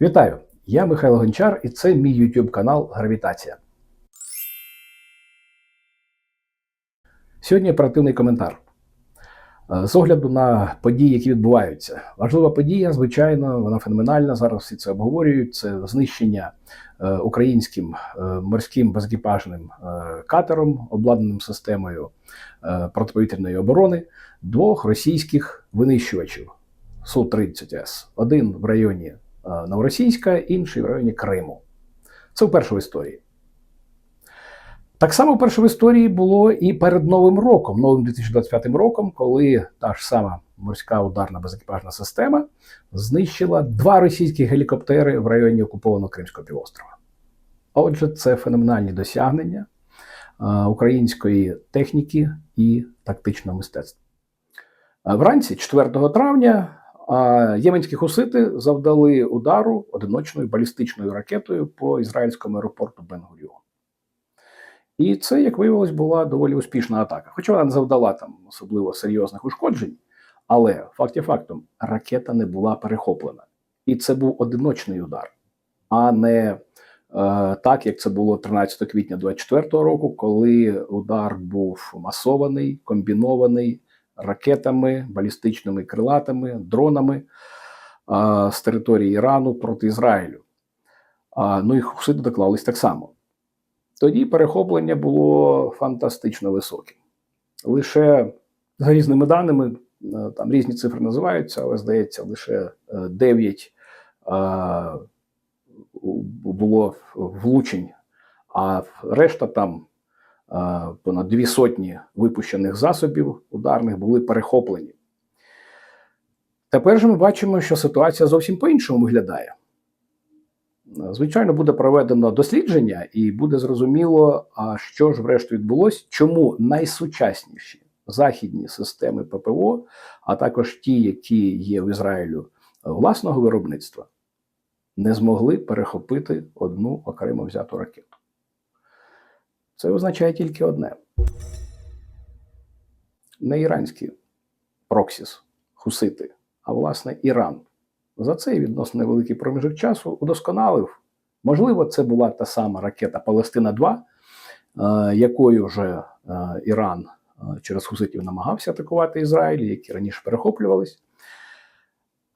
Вітаю! Я Михайло Гончар, і це мій YouTube канал Гравітація. Сьогодні оперативний коментар. Е, З огляду на події, які відбуваються. Важлива подія, звичайно, вона феноменальна. Зараз всі це обговорюють. Це знищення е, українським е, морським безекіпажним катером, обладнаним системою протиповітряної оборони, двох російських винищувачів Су-30С. Один в районі Новоросійська, інший в районі Криму. Це вперше в історії. Так само вперше в історії було і перед Новим роком, новим 2025 роком, коли та ж сама морська ударна безекіпажна система знищила два російські гелікоптери в районі окупованого Кримського півострова. Отже, це феноменальні досягнення е, української техніки і тактичного мистецтва. Е, Вранці, 4 травня, е, єменські хусити завдали удару одиночною балістичною ракетою по ізраїльському аеропорту Бен-Гуріон. І це, як виявилось, була доволі успішна атака. Хоча вона не завдала там особливо серйозних ушкоджень, але факті фактом ракета не була перехоплена. І це був одиночний удар, а не е, так, як це було 13 квітня 24 року, коли удар був масований, комбінований ракетами, балістичними крилатами, дронами е, з території Ірану проти Ізраїлю. А, ну і хусити доклались так само. Тоді перехоплення було фантастично високим. Лише за різними даними, е, там різні цифри називаються, але здається, лише 9 було влучень, а решта там е, понад дві сотні випущених засобів ударних були перехоплені. Тепер же ми бачимо, що ситуація зовсім по-іншому виглядає. Звичайно, буде проведено дослідження, і буде зрозуміло, що ж врешті відбулося, чому найсучасніші західні системи ППО, а також ті, які є в Ізраїлю власного виробництва, не змогли перехопити одну окремо взяту ракету. Це означає тільки одне: не іранські проксіс, хусити, а власне Іран за цей відносно невеликий проміжок часу удосконалив. Можливо, це була та сама ракета Палестина 2 е, якою вже е, Іран е, через хуситів намагався атакувати Ізраїль, які раніше перехоплювались.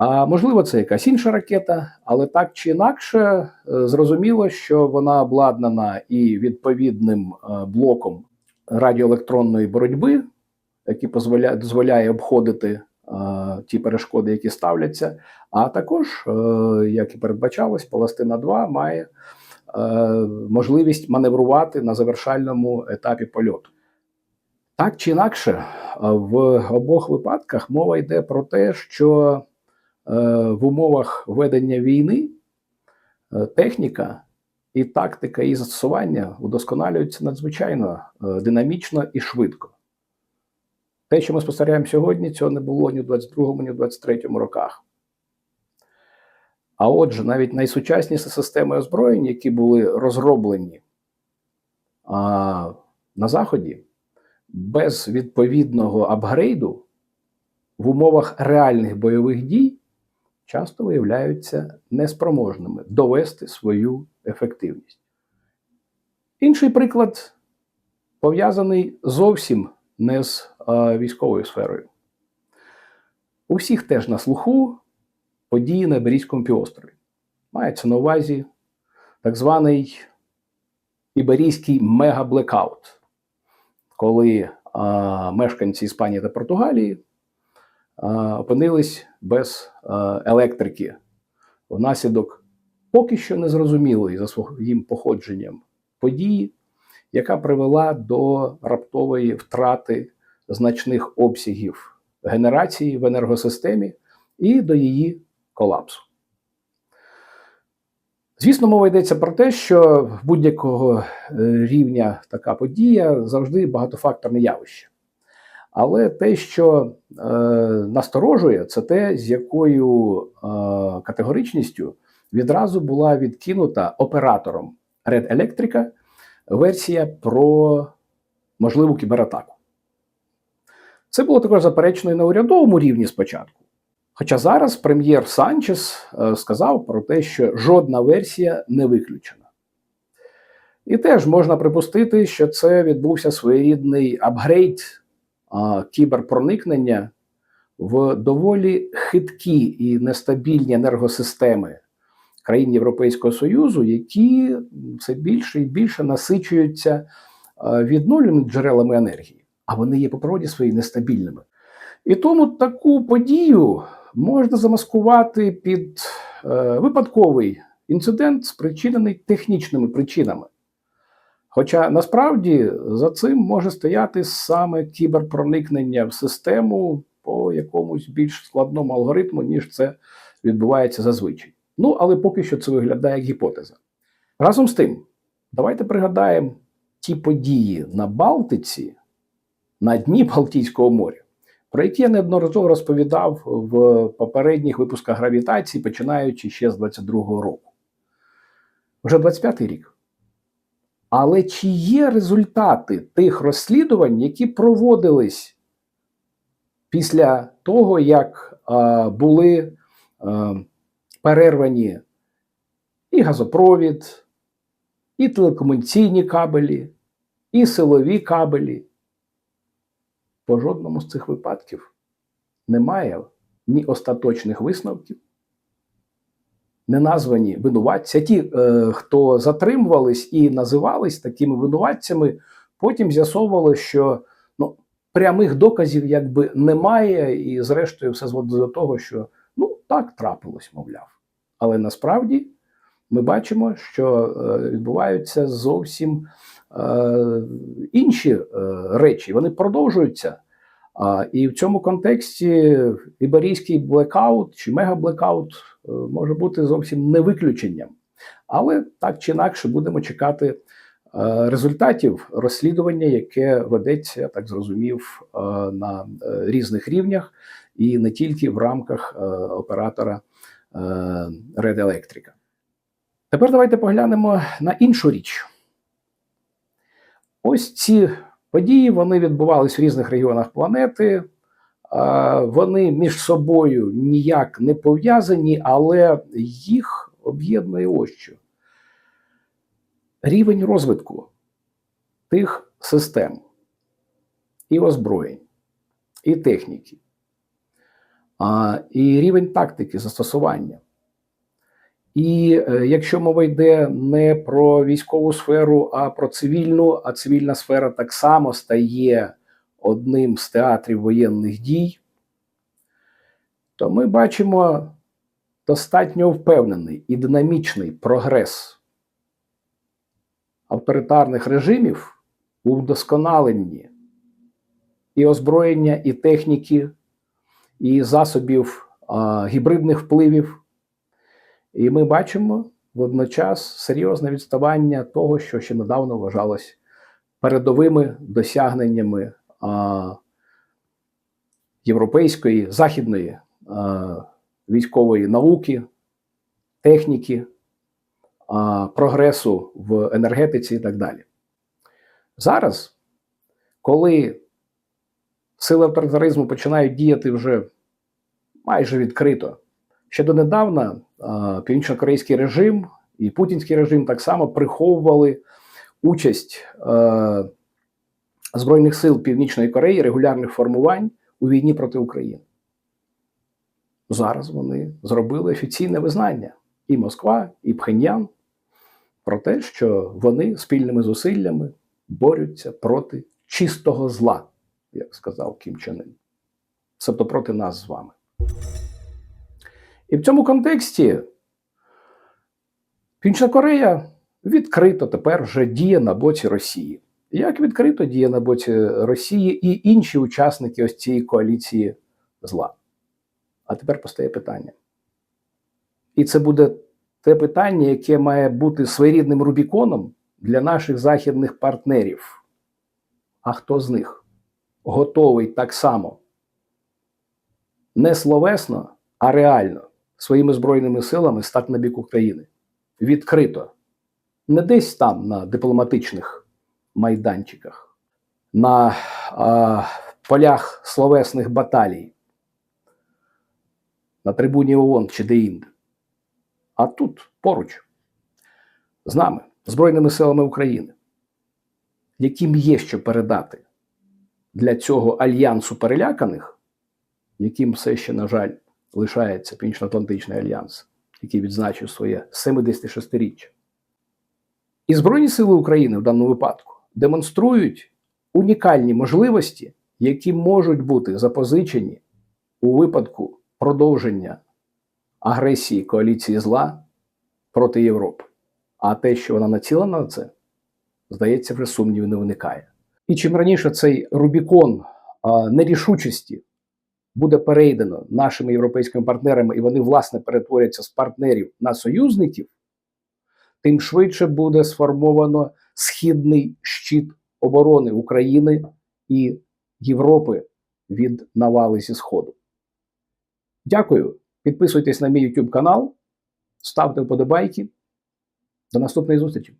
А можливо, це якась інша ракета, але так чи інакше, зрозуміло, що вона обладнана і відповідним блоком радіоелектронної боротьби, який дозволяє, дозволяє обходити ті перешкоди, які ставляться. А також, е, як і передбачалось, Палестина 2 має е, можливість маневрувати на завершальному етапі польоту. Так чи інакше, в обох випадках мова йде про те, що е, в умовах ведення війни техніка і тактика її застосування удосконалюються надзвичайно динамічно і швидко. Те, що ми спостерігаємо сьогодні, цього не було ні в 22-му, ні в 23-му роках. А отже, навіть найсучасніші системи озброєнь, які були розроблені а, на Заході, без відповідного апгрейду в умовах реальних бойових дій часто виявляються неспроможними довести свою ефективність. Інший приклад пов'язаний зовсім не з а, військовою сферою. У всіх теж на слуху події на Іберійському півострові. Мається на увазі так званий Іберійський мегаблекаут, коли а, мешканці Іспанії та Португалії опинились без електрики внаслідок поки що незрозумілої за своїм походженням події, яка привела до раптової втрати значних обсягів генерації в енергосистемі і до її колапсу. Звісно, мова йдеться про те, що будь-якого е, рівня така подія завжди багатофакторне явище. Але те, що е, насторожує, це те, з якою е, категоричністю відразу була відкинута оператором Red Electrica версія про можливу кібератаку. Це було також заперечно і на урядовому рівні спочатку. Хоча зараз прем'єр Санчес е, сказав про те, що жодна версія не виключена. І теж можна припустити, що це відбувся своєрідний апгрейд кіберпроникнення в доволі хиткі і нестабільні енергосистеми країн Європейського Союзу, які все більше і більше насичуються а, відновленими джерелами енергії, а вони є по природі своїй нестабільними. І тому таку подію можна замаскувати під е, випадковий інцидент, спричинений технічними причинами. Хоча насправді за цим може стояти саме кіберпроникнення в систему по якомусь більш складному алгоритму, ніж це відбувається зазвичай. Ну, але поки що це виглядає як гіпотеза. Разом з тим, давайте пригадаємо ті події на Балтиці, на дні Балтійського моря, про які я неодноразово розповідав в попередніх випусках гравітації, починаючи ще з 22-го року. Вже 25-й рік. Але чи є результати тих розслідувань, які проводились після того, як е, були е, перервані і газопровід, і телекомунікаційні кабелі, і силові кабелі? По жодному з цих випадків немає ні остаточних висновків, не названі винуватці. Ті, е, хто затримувались і називались такими винуватцями, потім з'ясовували, що ну, прямих доказів якби немає, і зрештою все зводить до того, що ну так трапилось, мовляв. Але насправді ми бачимо, що е, відбуваються зовсім е, інші е, речі. Вони продовжуються. А, І в цьому контексті іберійський блекаут чи мегаблекаут е, може бути зовсім не виключенням. Але так чи інакше будемо чекати е, результатів розслідування, яке ведеться, я так зрозумів, е, на різних рівнях, і не тільки в рамках оператора Red Electric. Тепер давайте поглянемо на іншу річ. Ось ці події вони відбувались в різних регіонах планети. Вони між собою ніяк не пов'язані, але їх об'єднує ось що. Рівень розвитку тих систем і озброєнь, і техніки, і рівень тактики застосування. І е, якщо мова йде не про військову сферу, а про цивільну, а цивільна сфера так само стає одним з театрів воєнних дій, то ми бачимо достатньо впевнений і динамічний прогрес авторитарних режимів у вдосконаленні і озброєння, і техніки, і засобів а, гібридних впливів. І ми бачимо водночас серйозне відставання того, що ще недавно вважалось передовими досягненнями а, європейської західної а, військової науки, техніки, а, прогресу в енергетиці і так далі. Зараз, коли сили авторитаризму починають діяти вже майже відкрито, ще донедавна північно-корейський режим і путінський режим так само приховували участь е, Збройних сил Північної Кореї регулярних формувань у війні проти України. Зараз вони зробили офіційне визнання і Москва, і Пхеньян про те, що вони спільними зусиллями борються проти чистого зла, як сказав Кім Чен Ын. Тобто проти нас з вами. І в цьому контексті Північна Корея відкрито тепер вже діє на боці Росії. Як відкрито діє на боці Росії і інші учасники ось цієї коаліції зла? А тепер постає питання. І це буде те питання, яке має бути своєрідним Рубіконом для наших західних партнерів. А хто з них готовий так само не словесно, а реально своїми збройними силами стати на бік України. Відкрито, не десь там на дипломатичних майданчиках, на а, полях словесних баталій, на трибуні ООН чи де-інде, а тут поруч, з нами, Збройними силами України, яким є що передати для цього альянсу переляканих, яким все ще, на жаль, лишається Північно-Атлантичний альянс, який відзначив своє 76-річчя. І Збройні Сили України в даному випадку демонструють унікальні можливості, які можуть бути запозичені у випадку продовження агресії коаліції зла проти Європи. А те, що вона націлена на це, здається, вже сумнівів не виникає. І чим раніше цей Рубікон нерішучості буде перейдено нашими європейськими партнерами, і вони, власне, перетворяться з партнерів на союзників, тим швидше буде сформовано східний щит оборони України і Європи від навали зі Сходу. Дякую. Підписуйтесь на мій YouTube канал, ставте вподобайки. До наступної зустрічі!